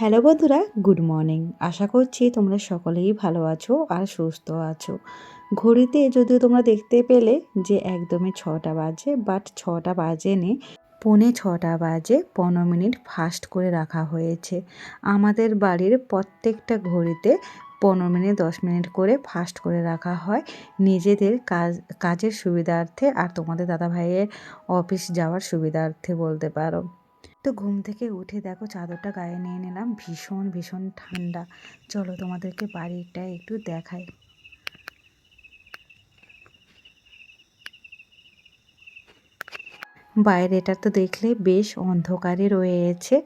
Hello বন্ধুরা, good morning. আশা করছি তোমরা সকলেই ভালো আছো আর সুস্থ আছো। ঘড়িতে যদিও তোমরা দেখতে পেলে যে একদমই ছটা বাজে বাট ছটা বাজে নে, পৌনে ছটা বাজে পনেরো মিনিট ফাস্ট করে রাখা হয়েছে। আমাদের বাড়ির প্রত্যেকটা ঘড়িতে পনেরো মিনিট, দশ মিনিট করে ফাস্ট করে রাখা হয়। নিজেদের কাজ, কাজের সুবিধার্থে আর তোমাদের দাদা ভাইয়ের অফিস যাওয়ার সুবিধার্থে বলতে পারো। তো ঘুম থেকে উঠে দেখো চাদরটা গায়ে নিয়ে নিলাম। ভীষণ ভীষণ ঠান্ডা। চলো তোমাদেরকে বাড়িটা একটু দেখাই। বাইরেটা তো দেখলে বেশ অন্ধকারে রয়েছে।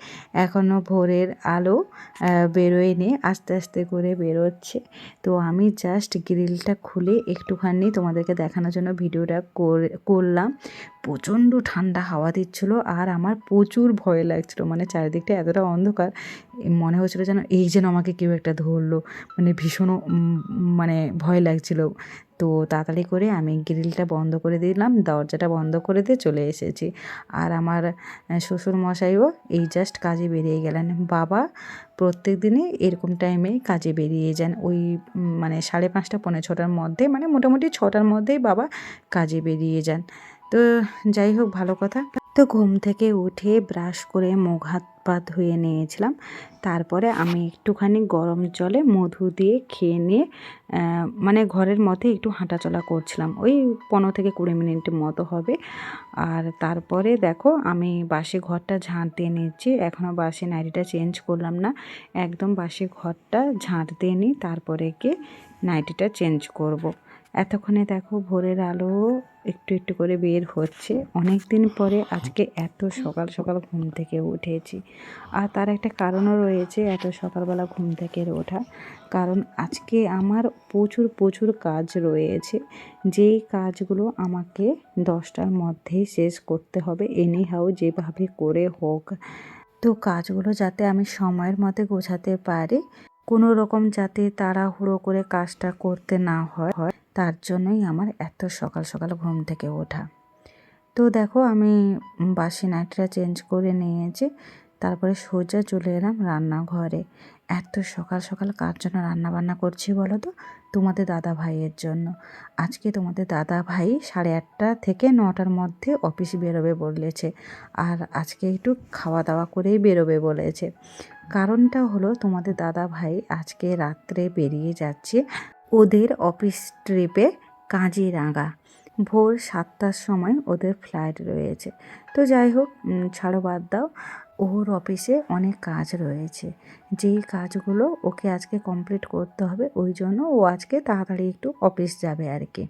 এখনও ভোরের আলো বেরোয়নি, আস্তে আস্তে করে বেরোচ্ছে। তো আমি জাস্ট গ্রিলটা খুলে একটুখানি তোমাদেরকে দেখানোর জন্য ভিডিওটা করে, করলাম। প্রচণ্ড ঠান্ডা হাওয়া দিচ্ছিল আর আমার প্রচুর ভয় লাগছিল। মানে চারিদিকটা এতটা অন্ধকার মনে হচ্ছিল যেন এই যেন আমাকে কেউ একটা ধরলো। মানে ভীষণ মানে ভয় লাগছিল। তো তাড়াতাড়ি করে আমি গ্রিলটা বন্ধ করে দিলাম, দরজাটা বন্ধ করে দিয়ে চলে এসেছি। আর আমার শ্বশুর মশাইও এই জাস্ট কাজে বেরিয়ে গেলেন। বাবা প্রত্যেক দিনই এরকম টাইমে কাজে বেরিয়ে যান। ওই মানে সাড়ে পাঁচটা, পৌনে ছটার মধ্যে মানে মোটামুটি ছটার মধ্যেই বাবা কাজে বেরিয়ে যান। তো যাই হোক, ভালো কথা। তো ঘুম থেকে উঠে ব্রাশ করে মুখ, হাত, পা ধুয়ে নিয়েছিলাম। তারপরে আমি একটুখানি গরম জলে মধু দিয়ে খেয়ে নিয়ে মানে ঘরের মধ্যে একটু হাঁটাচলা করছিলাম। ওই পনেরো থেকে কুড়ি মিনিটের মতো হবে। আর তারপরে দেখো, আমি বাসি ঘরটা ঝাঁট দিয়ে নিচ্ছি। এখনও বাসি নাইটিটা চেঞ্জ করলাম না। একদম বাসি ঘরটা ঝাঁট দিয়ে নিই। তারপরে গিয়ে নাইটিটা চেঞ্জ করব। এতক্ষণে দেখো ভোরের আলো একটু একটু করে বের হচ্ছে। অনেক দিন পরে আজকে এত সকাল সকাল ঘুম থেকে উঠেছি। আর তার একটা কারণও রয়েছে এত সকালবেলা ঘুম থেকে ওঠা। কারণ আজকে আমার প্রচুর প্রচুর কাজ রয়েছে। যেই কাজগুলো আমাকে দশটার মধ্যেই শেষ করতে হবে এনি হাউ যেভাবে করে হোক। তো কাজগুলো যাতে আমি সময়ের মধ্যে গোছাতে পারি, কোনো রকম যাতে তাড়াহুড়ো করে কাজটা করতে না হয়। তার জন্যই আমার এত সকাল সকাল ঘুম থেকে ওঠা। তো দেখো আমি বাসি নাইটটা চেঞ্জ করে নিয়েছি, তারপরে সোজা চলে এলাম রান্নাঘরে। এত সকাল সকাল কার জন্য রান্নাবান্না করছি বলো তো? তোমাদের দাদা ভাইয়ের জন্য। আজকে তোমাদের দাদা ভাই সাড়ে আটটা থেকে নটার মধ্যে অফিস বেরোবে বলেছে আর আজকে একটু খাওয়া দাওয়া করেই বেরোবে বলেছে। কারণটা হলো তোমাদের দাদা ভাই আজকে রাত্রে বেরিয়ে যাচ্ছে ওদের অফিস ট্রিপে কাজে কাজিরাঙা। ভোর সাতটার সময় ওদের ফ্লাইট রয়েছে। তো যাই হোক ছাড়ো বাদ দাও। ওর অফিসে অনেক কাজ রয়েছে। যেই কাজগুলো ওকে আজকে কমপ্লিট করতে হবে, ওই জন্য ও আজকে তাড়াতাড়ি একটু অফিস যাবে আর কি।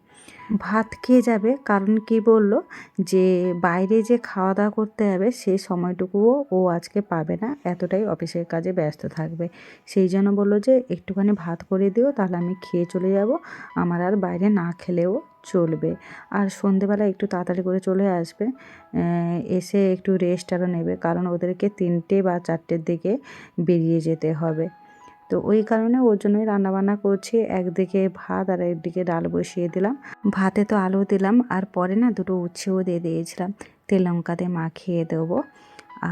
ভাত খেয়ে যাবে, কারণ কি বলল? যে বাইরে যে খাওয়া দাওয়া করতে হবে সেই সময়টুকুও ও আজকে পাবে না, এতটাই অফিসের কাজে ব্যস্ত থাকবে। সেই জন্য বলল যে, একটুখানি ভাত করে দিও, তাহলে আমি খেয়ে চলে যাব, আমার আর বাইরে না খেলেও চলবে। আর সন্ধেবেলা একটু তাড়াতাড়ি করে চলে আসবে এসে একটু রেস্ট আরও নেবে, কারণ ওদেরকে তিনটে বা চারটের দিকে বেরিয়ে যেতে হবে। তো ওই কারণে ওর জন্যই রান্নাবান্না করছি, একদিকে ভাত আর একদিকে ডাল বসিয়ে দিলাম। ভাতে তো আলু দিলাম, আর পরে না দুটো উচ্ছেও দিয়ে দিয়েছিলাম, তেল লঙ্কাতে মাখিয়ে দেবো।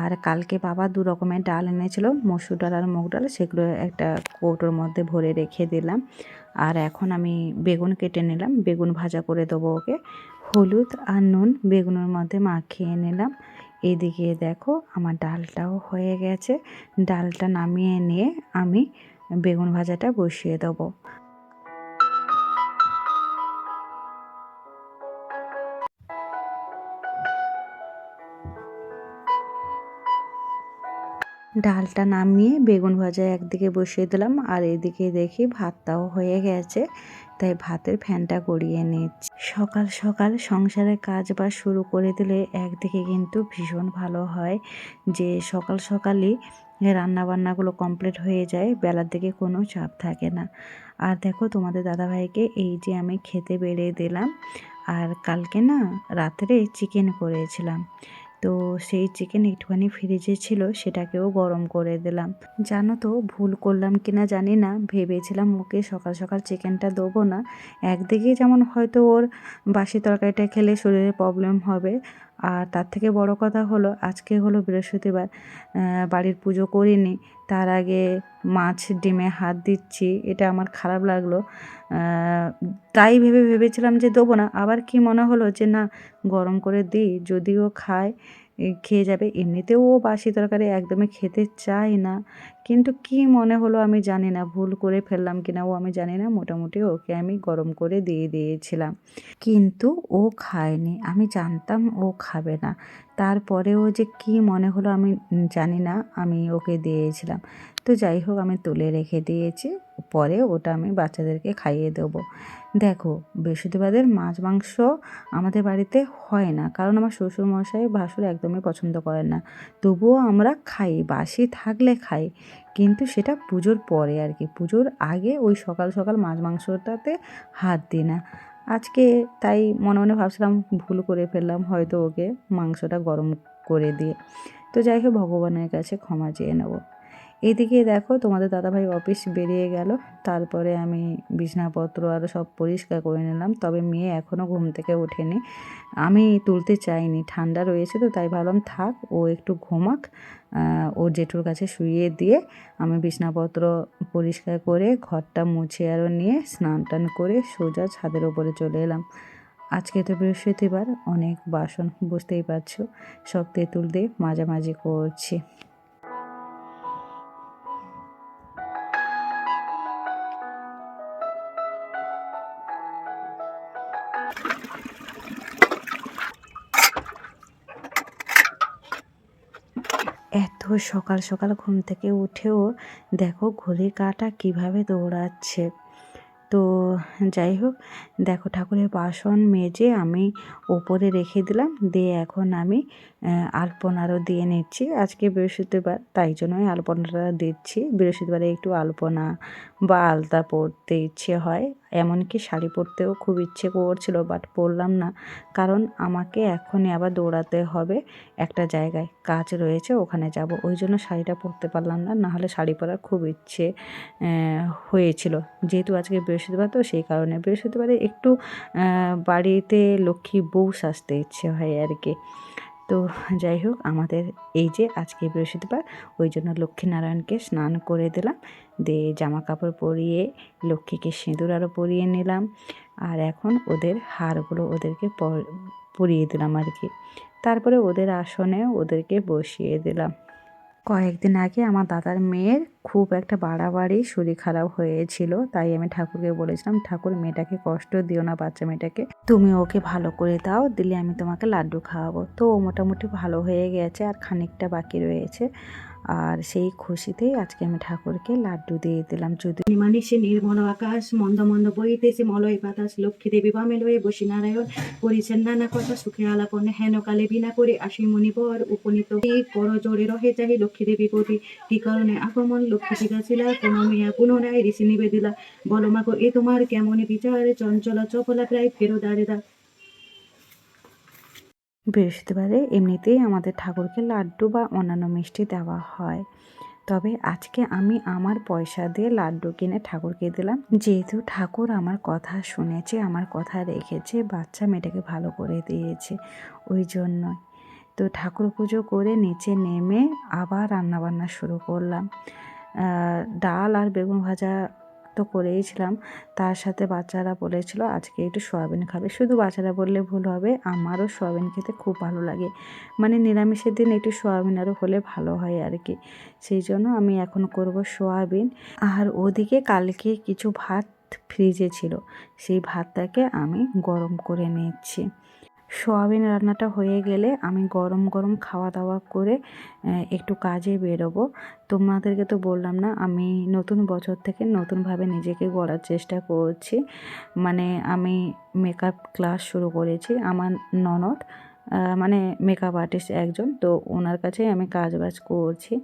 আর কালকে বাবা দু রকমের ডাল এনেছিল, মসুর ডাল আর মুগ ডাল, সেগুলো একটা কৌটোর মধ্যে ভরে রেখে দিলাম। আর এখন আমি বেগুন কেটে নিলাম, বেগুন ভাজা করে দেবো ওকে। হলুদ আর নুন বেগুনের মধ্যে মাখিয়ে নিলাম। এদিকে দেখো আমার ডালটাও হয়ে গেছে। ডালটা নামিয়ে নিয়ে আমি বেগুন ভাজাটা বসিয়ে দেবো। ডালটা নামিয়ে বেগুন ভাজা একদিকে বসিয়ে দিলাম, আর এদিকে দেখি ভাতটাও হয়ে গেছে। তাই ভাতের ফ্যানটা গড়িয়ে নিচ্ছি। সকাল সকাল সংসারের কাজ বা শুরু করে দিলে একদিকে কিন্তু ভীষণ ভালো হয়। যে সকাল সকালই রান্না বান্নাগুলো কমপ্লিট হয়ে যায়, বেলার দিকে কোনো চাপ থাকে না। আর দেখো তোমাদের দাদাভাইকে এই যে আমি খেতে বেড়ে দিলাম, আর কালকে না রাত্রে চিকেন করেছিলাম। তো সেই চিকেন একটুখানি ফ্রিজে ছিল, সেটাকেও গরম করে দিলাম। জানো তো ভুল করলাম কিনা জানি না, ভেবেছিলাম ওকে সকাল সকাল চিকেনটা দেবো না। একদিকে যেমন হয়তো ওর বাসি তরকারিটা খেলে শরীরে প্রবলেম হবে আর তার থেকে বড় কথা হলো, আজকে হলো বৃহস্পতিবার বাড়ির পুজো করিনি, তার আগে মাছ, ডিমে হাত দিচ্ছি, এটা আমার খারাপ লাগল। তাই ভেবে ভেবেছিলাম যে দেবো না, আবার কি মনে হলো যে না, গরম করে দিই, যদিও খায় খেয়ে যাবে। এমনিতেও ও বাসি তরকারি একদমই খেতে চায় না। কিন্তু কি মনে হলো আমি জানি না, ভুল করে ফেললাম কিনা ও আমি জানি না। মোটামুটি ওকে আমি গরম করে দিয়ে দিয়েছিলাম। কিন্তু ও খায়নি। আমি জানতাম ও খাবে না। তারপরেও যে কি মনে হলো আমি জানি না, আমি ওকে দিয়েছিলাম। তো যাই হোক, আমি তুলে রেখে দিয়েছি। পরে ওটা আমি বাচ্চাদেরকে খাইয়ে দেবো। দেখো, বৃহস্পতিবারের মাছ, মাংস আমাদের বাড়িতে হয় না, কারণ আমার শ্বশুরমশাই ভাসুর একদমই পছন্দ করেন না। তবুও আমরা খাই, বাসি থাকলে খাই, কিন্তু সেটা পুজোর পরে আর কি, পুজোর আগে ওই সকাল সকাল মাছ, মাংসটাতে হাত দিই না। আজকে তাই মনে মনে ভাবছিলাম ভুল করে ফেললাম, হয়তো ওকে মাংসটা গরম করে দিয়ে। তো যাই হোক, ভগবানের কাছে ক্ষমা চেয়ে নেব। এদিকে দেখো তোমাদের দাদাভাই অফিস বেরিয়ে গেল। তারপরে আমি বিছনাপত্র আর সব পরিষ্কার করে নিলাম, তবে মেয়ে এখনও ঘুম থেকে ওঠেনি। আমি তুলতে চাইনি, ঠান্ডা রয়েছে তো, তাই ভাবলাম থাক, ও একটু ঘুমাক ও জেঠুর কাছে শুইয়ে দিয়ে আমি বিছনাপত্র পরিষ্কার করে ঘরটা মুছে আরও নিয়ে স্নান টান করে সোজা ছাদের ওপরে চলে এলাম। আজকে তো বৃহস্পতিবার, অনেক বাসন বুঝতেই পারছ, সব তেঁতুল দিয়ে মাঝামাঝি করছি। এত সকাল সকাল ঘুম থেকে উঠেও দেখো ঘড়ির কাটা কীভাবে দৌড়াচ্ছে। তো যাই হোক, দেখো ঠাকুরের বাসন মেজে আমি ওপরে রেখে দিলাম, দিয়ে এখন আমি আলপনারও দিয়ে নিচ্ছি। আজকে বৃহস্পতিবার, তাই জন্যই আলপনাটা দিচ্ছি। বৃহস্পতিবারে একটু আলপনা বা আলতা পরতে ইচ্ছে হয়। এমনকি শাড়ি পরতেও খুব ইচ্ছে করছিল বাট পরলাম না। কারণ আমাকে এখনই আবার দৌড়াতে হবে একটা জায়গায়। কাজ রয়েছে, ওখানে যাব। ওই জন্য শাড়িটা পরতে পারলাম না। নাহলে শাড়ি পরার খুব ইচ্ছে হয়েছিল। যেহেতু আজকে বৃহস্পতিবার, তো সেই কারণে বৃহস্পতিবারে একটু বাড়িতে লক্ষ্মী বউ সাজতে ইচ্ছে হয় আর কি। তো যাই হোক, আমাদের এই যে আজকে বৃহস্পতিবার, ওই জন্য লক্ষ্মীনারায়ণকে স্নান করে দিলাম। দিয়ে জামা কাপড় পরিয়ে, লক্ষ্মীকে সিঁদুর আরও পরিয়ে নিলাম। আর এখন ওদের হারগুলো ওদেরকে পর- পরিয়ে দিলাম আর কি। তারপরে ওদের আসনে ওদেরকে বসিয়ে দিলাম। কয়েকদিন আগে আমার দাদার মেয়ের খুব একটা বাড়াবাড়ি, শরীর খারাপ হয়েছিল, তাই আমি ঠাকুরকে বলেছিলাম, ঠাকুর, মেয়েটাকে কষ্ট দিও না, বাচ্চা মেয়েটাকে। তুমি ওকে ভালো করে দাও, দিলে আমি তোমাকে লাড্ডু খাওয়াবো। তো ও মোটামুটি ভালো হয়ে গেছে, আর খানিকটা বাকি রয়েছে। আর সেই খুশিতেই আজকে আমি ঠাকুরকে লাড্ডু দিয়ে দিলাম। যদি নিমানিসে নির্মল আকাশ, মন্দ মন্দ বইতেছে মলয় বাতাস, লক্ষ্মী দেবী বামে লয়ে বসি নারায়ণ করিছেন নানা কথা, সুখে আলাপন হেন কালে বিনা করে আসি মণিবর উপনীত। কর জোরে রহে চাহি লক্ষ্মী দেবী প্রতি। কি কারণে আগমন লক্ষ্মী শিখাছিলা কোন মেয়া পুনরায় ঋষি নিবেদিলা। বলো মাগো, এ তোমার কেমন বিচার? চঞ্চলা চপলা প্রায় ফেরো দাঁড়ে দা বৃহস্পতিবারে এমনিতেই আমাদের ঠাকুরকে লাড্ডু বা অন্যান্য মিষ্টি দেওয়া হয়। তবে আজকে আমি আমার পয়সা দিয়ে লাড্ডু কিনে ঠাকুরকে দিলাম। যেহেতু ঠাকুর আমার কথা শুনেছে, আমার কথা রেখেছে, বাচ্চা মেয়েটাকে ভালো করে দিয়েছে, ওই জন্যই। তো ঠাকুর পুজো করে নিচে নেমে আবার রান্নাবান্না শুরু করলাম। ডাল আর বেগুন ভাজা তো করেইছিলাম। তার সাথে বাচ্চারা বলেছিল, আজকে একটু সয়াবিন খাবে। শুধু বাচ্চারা বললে ভুল হবে, আমারও সয়াবিন খেতে খুব ভালো লাগে। মানে নিরামিষের দিন একটু সয়াবিন আরও হলে ভালো হয় আর কি। সেই জন্য আমি এখন করব সয়াবিন। আর ওদিকে কালকে কিছু ভাত ফ্রিজে ছিল। সেই ভাতটাকে আমি গরম করে নিচ্ছি। সোয়াবিন রান্নাটা হয়ে গেলে আমি গরম গরম খাওয়া দাওয়া করে একটু কাজে বেরোবো। তোমাদেরকে তো বললাম না, আমি নতুন বছর থেকে নতুনভাবে নিজেকে গড়ার চেষ্টা করছি। মানে আমি মেকআপ ক্লাস শুরু করেছি, আমার ননদ মানে মেকআপ আর্টিস্ট একজন, তো ওনার কাছেই আমি কাজ বাজ করছি।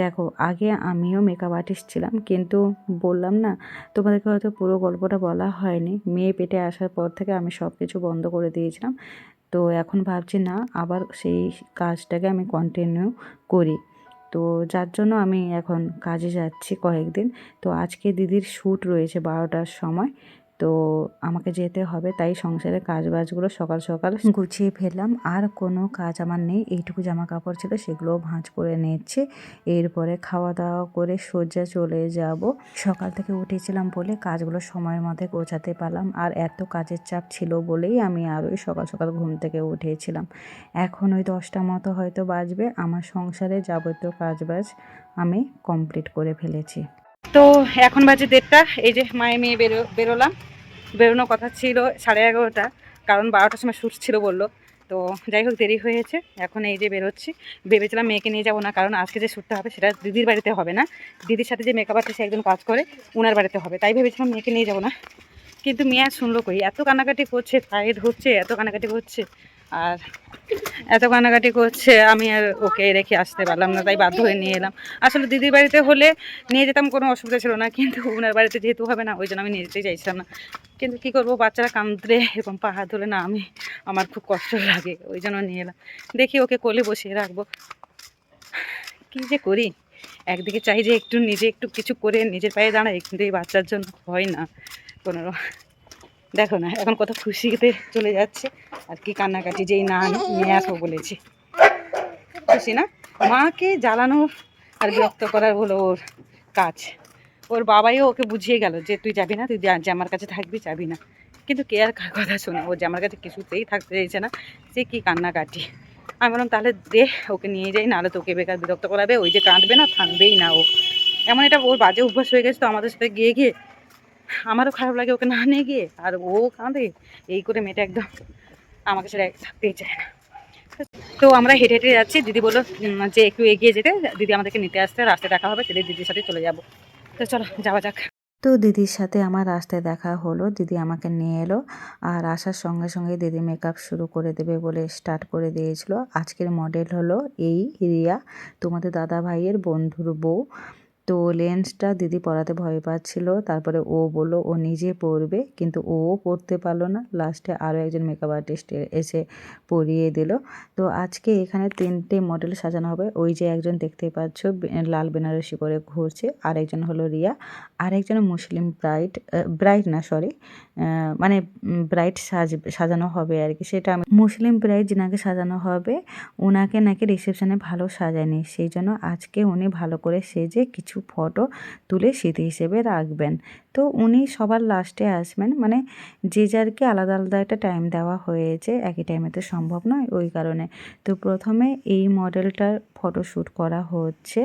দেখো, আগে আমিও মেকআপ আর্টিস্ট ছিলাম, কিন্তু বললাম না, তোমাদেরকে হয়তো পুরো গল্পটা বলা হয়নি। মেয়ে পেটে আসার পর থেকে আমি সব কিছু বন্ধ করে দিয়েছিলাম। তো এখন ভাবছি, না, আবার সেই কাজটাকে আমি কন্টিনিউ করি। তো যার জন্য আমি এখন কাজে যাচ্ছি কয়েকদিন। তো আজকে দিদির শ্যুট রয়েছে বারোটার সময়। তো আমাকে যেতে হবে, তাই সংসারের কাজ বাজগুলো সকাল সকাল গুছিয়ে ফেললাম। আর কোনো কাজ আমার নেই, এইটুকু জামা কাপড় ছিল সেগুলোও ভাঁজ করে নিচ্ছি। এরপরে খাওয়া দাওয়া করে সোজা চলে যাব। সকাল থেকে উঠেছিলাম বলে কাজগুলো সময়ের মধ্যে গোছাতে পারলাম। আর এত কাজের চাপ ছিল বলেই আমি আরোই সকাল সকাল ঘুম থেকে উঠেছিলাম। এখন ওই দশটা মতো হয়তো বাজবে। আমার সংসারে যাবতীয় কাজ বাজ আমি কমপ্লিট করে ফেলেছি। তো এখন বাজে দেড়টা, এই যে মায়ে মেয়ে বেরো, বেরোলাম। বেরোনোর কথা ছিল সাড়ে এগারোটা, কারণ বারোটার সময় শ্যুট ছিল বলল। তো যাই হোক, দেরি হয়েছে, এখন এই যে বেরোচ্ছি। ভেবেছিলাম মেয়েকে নিয়ে যাব না, কারণ আজকে যে শ্যুটটা হবে সেটা দিদির বাড়িতে হবে না। দিদির সাথে যে মেকআপ আর্টিস্ট একজন কাজ করে ওনার বাড়িতে হবে। তাই ভেবেছিলাম মেয়েকে নিয়ে যাব না। কিন্তু মেয়ে শুনলো কই এত কান্নাকাটি করছে ফাইট হচ্ছে এত কান্নাকাটি করছে। আর এত কান্নাকাটি করছে, আমি আর ওকে রেখে আসতে পারলাম না, তাই বাধ্য হয়ে নিয়ে এলাম। আসলে দিদির বাড়িতে হলে নিয়ে যেতাম কোনো অসুবিধা ছিল না, কিন্তু ওনার বাড়িতে যেহেতু হবে না, ওই জন্য আমি নিয়ে যেতে চাইছিলাম না। কিন্তু কী করব, বাচ্চারা কাঁদলে এরকম পাহাড় ধরে না, আমি, আমার খুব কষ্ট লাগে, ওই জন্য নিয়ে এলাম। দেখি ওকে কোলে বসিয়ে রাখব। কী যে করি? একদিকে চাই যে একটু নিজে একটু কিছু করে নিজের পায়ে দাঁড়াই, কিন্তু এই বাচ্চার জন্য হয় না, কোনো দেখো না, এখন কত খুশিতে চলে যাচ্ছে। আর কি কান্নাকাটি, যেই না নিয়ে আসব বলেছি। খুশি না? মাকে জ্বালানো আর বিরক্ত করার হলো ওর কাজ। ওর বাবাইও ওকে বুঝিয়ে গেল যে, তুই যাবি না, তুই আমার কাছে থাকবি, যাবি না। কিন্তু কে আর কার কথা শোনে? ও যে আমার কাছে কিছুতেই থাকতে চাইছে না, সে কি কান্নাকাটি? আমি বললাম, তাহলে দে, ওকে নিয়ে যাই, নাহলে তোকে বেকার বিরক্ত করাবে। ওই যে কাঁদবে না, থামবেই না ও। এমন এটা ওর বাজে অভ্যাস হয়ে গেছে তো আমাদের সাথে গিয়ে গিয়ে। আমারও খারাপ লাগে ওকে না নিয়ে গিয়ে। আর ও কাঁদে, এই করে মেয়েটা একদম আমাকে সেটা থাকতেই চায় না। তো আমরা হেঁটে হেঁটে যাচ্ছি। দিদি বলল যে একটু এগিয়ে যেতে, দিদি আমাদেরকে নিতে আসতে, রাস্তায় দেখা হবে তাহলে দিদির সাথে চলে যাব। তো চলো, যাওয়া যাক। তো দিদির সাথে আমার রাস্তায় দেখা হলো, দিদি আমাকে নিয়ে এলো, আর আসার সঙ্গে সঙ্গে দিদি মেকআপ শুরু করে দেবে বলে স্টার্ট করে দিয়েছিল। আজকের মডেল হলো এই রিয়া, তোমাদের দাদা ভাইয়ের বন্ধুর বউ। তো লেন্সটা দিদি পরাতে ভয় পাচ্ছিল। তারপরে ও বলল, ও নিজে পরবে কিন্তু ও পরতে পারল না। লাস্টে আরও একজন মেকআপ আর্টিস্ট এসে পরিয়ে দিল। তো আজকে এখানে তিনটে মডেল সাজানো হবে। ওই যে একজন দেখতে পাচ্ছ লাল বেনারসি করে ঘুরছে। আরেকজন হলো রিয়া। আরেকজন মুসলিম ব্রাইড ব্রাইড না সরি মানে ব্রাইড সাজ সাজানো হবে আর কি। সেটা আমি মুসলিম ব্রাইড যিনাকে সাজানো হবে ওনাকে নাকি রিসেপশনে ভালো সাজায়নি। সেই জন্য আজকে উনি ভালো করে সেজে কিছু ফটো তুলে স্মৃতি হিসেবে রাখবেন। তো উনি সবার লাস্টে আসবেন। মানে যে যারকে আলাদা আলাদা একটা টাইম দেওয়া হয়েছে, একই টাইমে তো সম্ভব নয় ওই কারণে। তো প্রথমে এই মডেলটার ফটোশ্যুট করা হচ্ছে।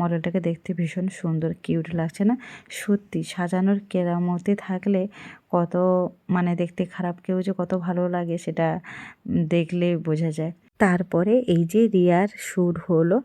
মডেলটাকে দেখতে ভীষণ সুন্দর কিউট লাগছে না? সত্যি, সাজানোর কেরামতি থাকলে কত মানে দেখতে খারাপ কেউ যে কত ভালো লাগে সেটা দেখলে বোঝা যায়। তারপরে এই যে রিয়ার শ্যুট হলো,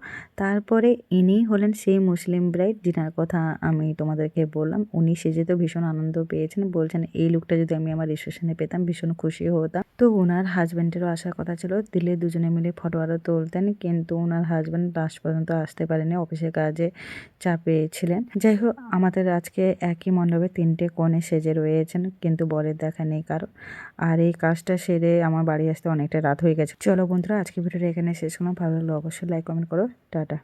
তারপরে ইনি হলেন সেই মুসলিম ব্রাইড, যিনার কথা আমি তোমাদেরকে বললাম। উনি সেজে তো ভীষণ আনন্দ পেয়েছেন, বলছেন, এই লুকটা যদি আমি আমার রিসেপশনে পেতাম, ভীষণ খুশি হতাম। তো ওনার হাজব্যান্ডেরও আসার কথা ছিল, দিলে দুজনে মিলে ফটো আরও তুলতেন, কিন্তু ওনার হাজব্যান্ড লাস্ট পর্যন্ত আসতে পারেনি, অফিসের কাজে চাপে ছিলেন যাই হোক, আমাদের আজকে একই মণ্ডপে তিনটে কোণে সেজে রয়েছেন, কিন্তু বরের দেখা নেই কারও। আর এই কাজটা সেরে আমার বাড়ি আসতে অনেকটা রাত হয়ে গেছে। চলো বন্ধুরা আজকে ভিডিওটা এখানে শেষ করলাম। ভালো লাগলে অবশ্যই লাইক কমেন্ট করো। টাটা।